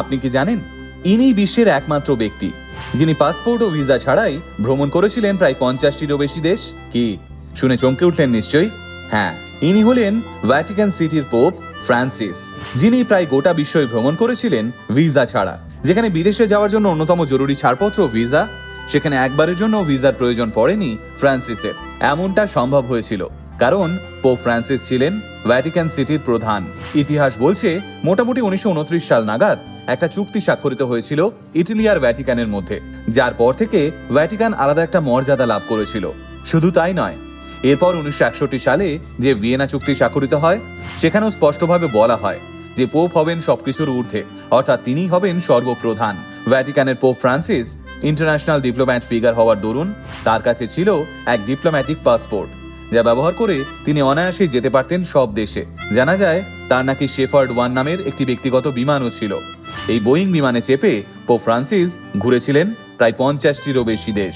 আপনি কি জানেন? ইনি বিশ্বের একমাত্র ব্যক্তি, যিনি পাসপোর্ট ও ভিসা ছাড়াই ভ্রমণ করেছিলেন প্রায় পঞ্চাশটিরও বেশি দেশ। কি? শুনে চমকে উঠলেন নিশ্চয়ই? হ্যাঁ ইনি হলেন ভ্যাটিকান সিটির পোপ ফ্রান্সিস যিনি প্রায় গোটা বিশ্বই ভ্রমণ করেছিলেন ভিসা ছাড়া। যেখানে বিদেশে যাওয়ার জন্য অন্যতম জরুরি ছাড়পত্র ভিসা, সেখানে একবারের জন্য ভিসার প্রয়োজন পড়েনি ফ্রান্সিসের এমনটা সম্ভব হয়েছিল, কারণ পোপ ফ্রান্সিস ছিলেন ভ্যাটিকান সিটির প্রধান। ইতিহাস বলছে, মোটামুটি উনিশশো উনত্রিশ সাল নাগাদ একটা চুক্তি স্বাক্ষরিত হয়েছিল ইটালি আর ভ্যাটিকানের মধ্যে, যার পর থেকে ভ্যাটিকান আলাদা একটা মর্যাদা লাভ করেছিল। শুধু তাই নয়, এরপর উনিশশো একষট্টি সালে যে ভিয়েনা চুক্তি স্বাক্ষরিত হয়, সেখানেও স্পষ্টভাবে বলা হয় যে পোপ হবেন সবকিছুর ঊর্ধ্বে, অর্থাৎ তিনিই হবেন সর্বপ্রধান। ভ্যাটিকানের Pope Francis international diplomat figure হওয়ার দরুন তার কাছে ছিল এক ডিপ্লোম্যাটিক পাসপোর্ট, যা ব্যবহার করে তিনি অনায়াসে যেতে পারতেন সব দেশে। জানা যায় তার নাকি শেফার্ড ওয়ান নামের একটি ব্যক্তিগত বিমানও ছিল। এই বোয়িং বিমানে চেপে পো ফ্রান্সিস ঘুরেছিলেন প্রায় পঞ্চাশটিরও বেশি দেশ।